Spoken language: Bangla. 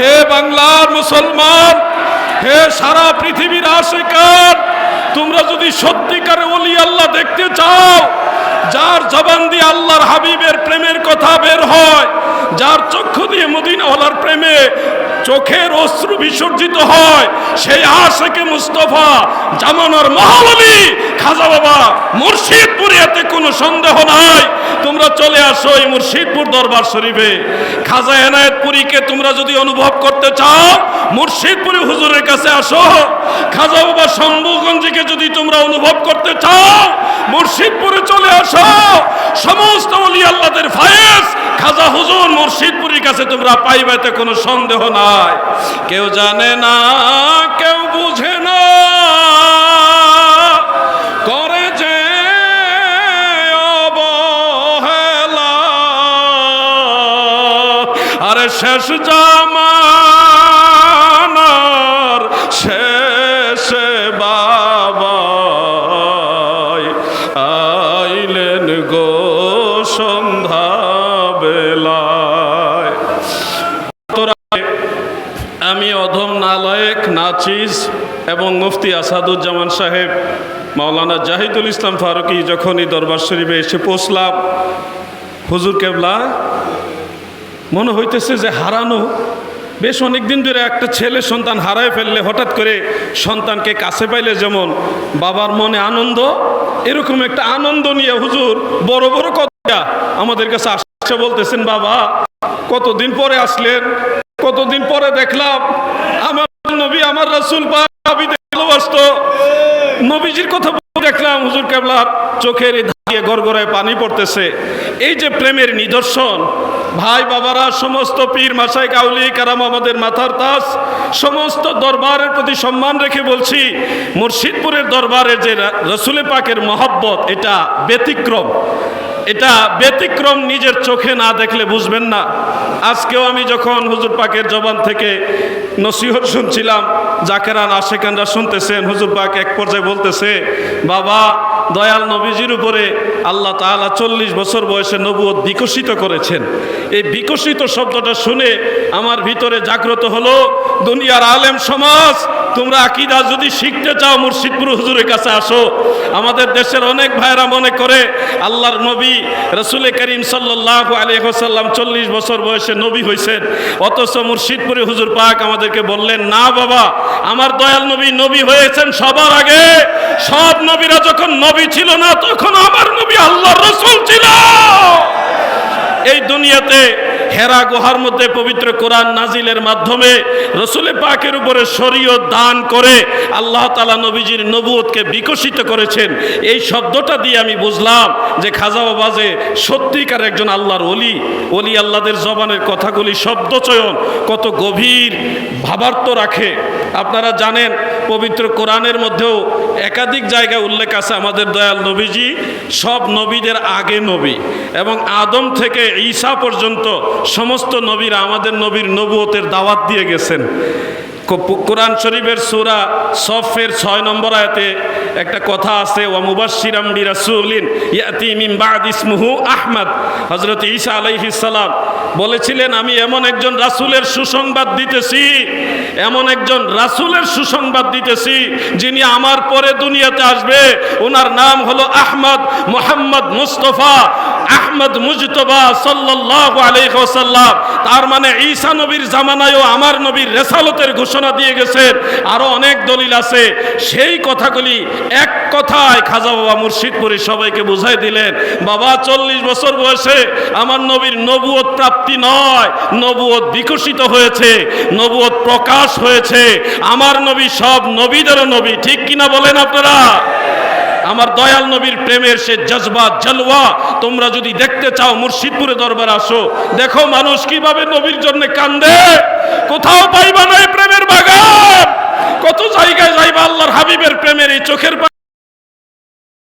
হে বাংলার মুসলমান, হে সারা পৃথিবীর আশেকার, তোমরা যদি সত্যিকারে ওলি আল্লাহ দেখতে চাও, যার জবান দিয়ে আল্লাহর হাবিবের প্রেমের কথা বের হয়, যার চক্ষু দিয়ে মদিনাওয়ালার প্রেমে চোখের অশ্রু বিসর্জিত হয়, সেই আশেকে মুস্তফা জামানার মহাবলী খাজা বাবা মুর্শিদপুরে এতে কোনো সন্দেহ নাই। তোমরা চলে আসো এই মুর্শিদপুর দরবার শরীফে। খাজা এনায়েতপুরীকে তোমরা যদি অনুভব করতে চাও, মুর্শিদপুরী হুজুরের কাছে আসো। খাজা বাবা শম্ভুগঞ্জকে যদি তোমরা অনুভব করতে চাও, মুর্শিদপুরে চলে আসো। সমস্ত অলি আল্লাহদের ফায়েজ খাজা হুজুর মুর্শিদপুরীর কাছে তোমরা পাইবে পাইবাতে কোনো সন্দেহ নাই। কেউ জানে না, কেউ শেষ জামানার শেষে বাবা আইলেন গো সন্ধ্যা বেলায়। আমি অধম নালায়েক নাচিস এবং মুফতি আসাদুজ্জামান সাহেব, মাওলানা জাহিদুল ইসলাম ফারুকি যখনই দরবার শরীফে এসে পৌঁছলাম, হুজুর কেবলা মনে হইতেছে যে হারানো। বেশ অনেক দিন ধরে একটা ছেলে সন্তান হারায় ফেললে হঠাৎ করে সন্তানকে কাছে পাইলে যেমন বাবার মনে আনন্দ, এরকম একটা আনন্দ নিয়ে হুজুর বড় বড় কথা আমাদের কাছে আসছে, বলতেছেন, বাবা, কতদিন পরে আসলেন? কতদিন পরে দেখলাম? আমার নবী আমার রাসূল ভালোবাসত। নবীজির কথা দেখলাম, হুজুর কেবলার চোখের ধারিয়ে গড়গড়ায় পানি পড়তেছে। এই যে প্রেমের নিদর্শন ভাই বাবারা, সমস্ত পীর, মাসাই, কাউলি, কারাম আমাদের মাথার তাস, সমস্ত দরবারের প্রতি সম্মান রেখে বলছি, মুর্শিদপুরের দরবারের যে রসুলে পাকের মহব্বত, এটা ব্যতিক্রম। এটা ব্যতিক্রম নিজের চোখে না দেখলে বুঝবেন না। আজকেও আমি যখন হুজুর পাকের জবান থেকে নসিহত শুনছিলাম জাকেরান আশেকানরা শুনতেছেন, হুজুর পাক এক পর্যায়ে বলতেছে, বাবা, দয়াল নবীজির উপরে আল্লাহ তাআলা চল্লিশ বছর বয়সে নবুয়ত বিকশিত করেছেন। এই বিকশিত শব্দটা শুনে আমার ভিতরে জাগ্রত হলো, দুনিয়ার আলেম সমাজ তোমরা আকিদা যদি শিখতে চাও, মুর্শিদপুর হুজুরের কাছে আসো। আমাদের দেশের অনেক ভাইরা মনে করে, আল্লাহর নবী রসুল করিম সাল্লাহ আলিয়াল্লাম চল্লিশ বছর বয়সে নবী হয়েছেন। অথচ মুর্শিদপুরে হুজুর পাক আমাদেরকে বললেন, না বাবা, আমার দয়াল নবী নবী হয়েছেন সবার আগে। সব নবীরা যখন নবী ছিল না, তখন আমার নবী আল্লাহর রসুল ছিল। এই দুনিয়াতে হেরা গুহার মধ্যে পবিত্র কোরআন নাজিলের মাধ্যমে রসুলের পাকের উপরে শরীয়ত দান করে আল্লাহ তালা নবীজির নবুয়তকে বিকশিত করেছেন। এই শব্দটা দিয়ে আমি বুঝলাম যে খাজা বাবা সত্যিকার একজন আল্লাহর অলি অলি আল্লাহদের জবানের কথাগুলি শব্দচয়ন কত গভীর ভাবার্থ রাখে। আপনারা জানেন, পবিত্র কোরআনের মধ্যেও একাধিক জায়গায় উল্লেখ আছে আমাদের দয়াল নবীজি, সব নবীদের আগে নবী এবং আদম থেকে ঈসা পর্যন্ত সমস্ত নবীরা আমাদের নবীর নবুয়তের দাওয়াত দিয়ে গেছেন। কোরআন শরীফের সুরা সফের ছয় নম্বর আয়াতে একটা কথা আছে, ওয়া মুবাশশিরাম বিরাসূলিন ইয়াতি মিন ইসমুহু আহমদ। হযরত ঈসা আলাইহিস সালাম বলেছিলেন, আমি এমন একজন রাসূলের সুসংবাদ দিতেছি, এমন একজন রাসূলের সুসংবাদ দিতেছি, যিনি আমার পরে দুনিয়াতে আসবে। ওনার নাম হলো আহমদ মোহাম্মদ মুস্তফা। আহমদ মুজতবা সাল্লাল্লাহু আলাইহি ওয়াসাল্লাম, তার মানে ঈসা নবীর জামানায়ও আমার নবীর রেসালতের ঘোষণা দিয়ে গেছেন আরও অনেক দলিল আছে। সেই কথাগুলি এক কথায় খাজা বাবা মুর্শিদপুরে সবাইকে বুঝাই দিলেন। বাবা, চল্লিশ বছর বয়সে আমার নবীর নবুয়ত প্রাপ্তি নয়। নবুয়ত বিকশিত হয়েছে, নবুয়ত প্রকাশ হয়েছে। আমার নবী সব নবীদেরও নবী, ঠিক কিনা বলেন আপনারা? আমার দয়াল নবীর প্রেমের সে জজবা, জলওয়া, তোমরা যদি দেখতে চাও মুর্শিদপুরে দরবার আসো, দেখো মানুষ কীভাবে নবীর জন্য কান্দে। কোথাও পাইবা না প্রেমের বাগান। কত জায়গায় যাইবা আল্লাহর হাবিবের প্রেমের এই চোখের